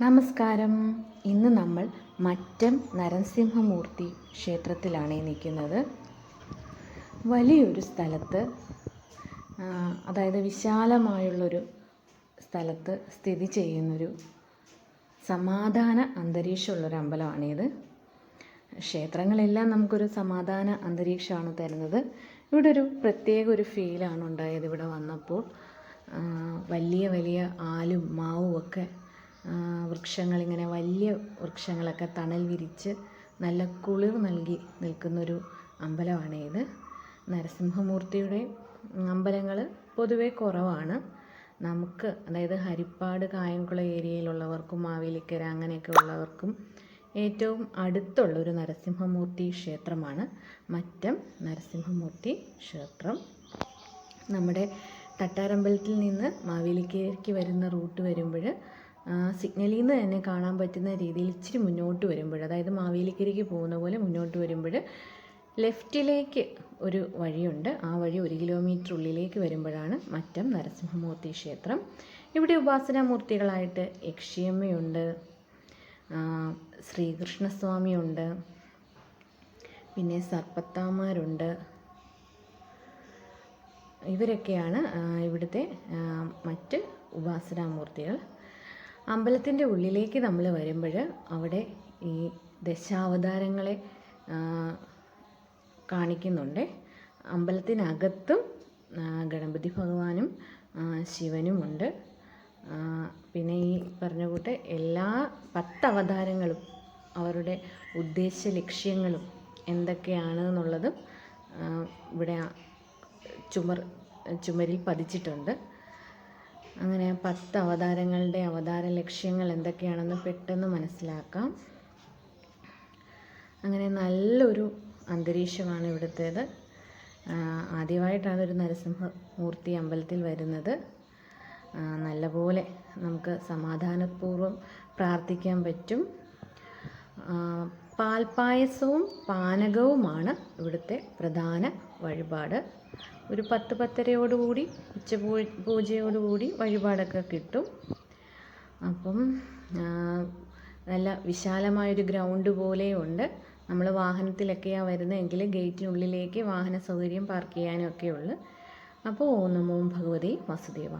നമസ്കാരം. ഇന്ന് നമ്മൾ മറ്റം നരസിംഹമൂർത്തി ക്ഷേത്രത്തിലാണ് നിൽക്കുന്നത്. വലിയൊരു സ്ഥലത്ത് അതായത് വിശാലമായുള്ളൊരു സ്ഥലത്ത് സ്ഥിതി ചെയ്യുന്നൊരു സമാധാന അന്തരീക്ഷമുള്ളൊരു അമ്പലമാണിത്. ക്ഷേത്രങ്ങളെല്ലാം നമുക്കൊരു സമാധാന അന്തരീക്ഷമാണ് തരുന്നത്. ഇവിടെ ഒരു പ്രത്യേക ഒരു ഫീലാണ് ഉണ്ടായത് ഇവിടെ വന്നപ്പോൾ. വലിയ വലിയ ആലും മാവും ഒക്കെ വൃക്ഷങ്ങളിങ്ങനെ വലിയ വൃക്ഷങ്ങളൊക്കെ തണൽ വിരിച്ച് നല്ല കുളിർ നൽകി നിൽക്കുന്നൊരു അമ്പലമാണ് ഇത്. നരസിംഹമൂർത്തിയുടെ അമ്പലങ്ങൾ പൊതുവേ കുറവാണ്. നമുക്ക് അതായത് ഹരിപ്പാട് കായംകുളം ഏരിയയിലുള്ളവർക്കും മാവേലിക്കര അങ്ങനെയൊക്കെ ഉള്ളവർക്കും ഏറ്റവും അടുത്തുള്ള ഒരു നരസിംഹമൂർത്തി ക്ഷേത്രമാണ്. മറ്റം നരസിംഹമൂർത്തി ക്ഷേത്രം. നമ്മുടെ തട്ടാരമ്പലത്തിൽ നിന്ന് മാവേലിക്കരയ്ക്ക് വരുന്ന റൂട്ട് വരുമ്പോൾ സിഗ്നലിൽ നിന്ന് തന്നെ കാണാൻ പറ്റുന്ന രീതിയിൽ ഇച്ചിരി മുന്നോട്ട് വരുമ്പോൾ അതായത് മാവേലിക്കരയ്ക്ക് പോകുന്ന പോലെ മുന്നോട്ട് വരുമ്പോൾ ലെഫ്റ്റിലേക്ക് ഒരു വഴിയുണ്ട്. ആ വഴി ഒരു കിലോമീറ്റർ ഉള്ളിലേക്ക് വരുമ്പോഴാണ് മറ്റം നരസിംഹമൂർത്തി ക്ഷേത്രം. ഇവിടെ ഉപാസനാമൂർത്തികളായിട്ട് യക്ഷിയമ്മയുണ്ട് ശ്രീകൃഷ്ണസ്വാമിയുണ്ട് പിന്നെ സർപ്പത്താമാരുണ്ട്. ഇവരൊക്കെയാണ് ഇവിടുത്തെ മറ്റ് ഉപാസനാമൂർത്തികൾ. അമ്പലത്തിന്റെ ഉള്ളിലേക്ക് നമ്മൾ വരുമ്പോൾ അവിടെ ഈ ദശാവതാരങ്ങളെ കാണിക്കുന്നുണ്ട്. അമ്പലത്തിനകത്തും ഗണപതി ഭഗവാനും ശിവനും ശിവനുമുണ്ട്. പിന്നെ ഈ പറഞ്ഞ കൂട്ട് എല്ലാ പത്ത് അവതാരങ്ങളും അവരുടെ ഉദ്ദേശ ലക്ഷ്യങ്ങളും എന്തൊക്കെയാണ് എന്നുള്ളതും ഇവിടെ ചുമർ ചുമരിൽ പതിച്ചിട്ടുണ്ട്. അങ്ങനെ പത്ത് അവതാരങ്ങളുടെ അവതാര ലക്ഷ്യങ്ങൾ എന്തൊക്കെയാണെന്ന് പെട്ടെന്ന് മനസ്സിലാക്കാം. അങ്ങനെ നല്ലൊരു അന്തരീക്ഷമാണ് ഇവിടുത്തേത്. ആദ്യമായിട്ടാണ് ഒരു നരസിംഹമൂർത്തി അമ്പലത്തിൽ വരുന്നത്. നല്ലപോലെ നമുക്ക് സമാധാനപൂർവം പ്രാർത്ഥിക്കാൻ പറ്റും. പാൽപ്പായസവും പാനകവുമാണ് ഇവിടുത്തെ പ്രധാന വഴിപാട്. ഒരു പത്ത് പത്തരയോടുകൂടി ഉച്ച പൂജയോടുകൂടി വഴിപാടൊക്കെ കിട്ടും. അപ്പം നല്ല വിശാലമായൊരു ഗ്രൗണ്ട് പോലെയുണ്ട് നമ്മൾ വാഹനത്തിലൊക്കെയാണ് വരുന്നതെങ്കിൽ ഗേറ്റിനുള്ളിലേക്ക് വാഹന സൗകര്യം പാർക്ക് ചെയ്യാനൊക്കെ ഉള്ളു അപ്പോൾ ഓം നമോ ഭഗവതി വാസുദേവ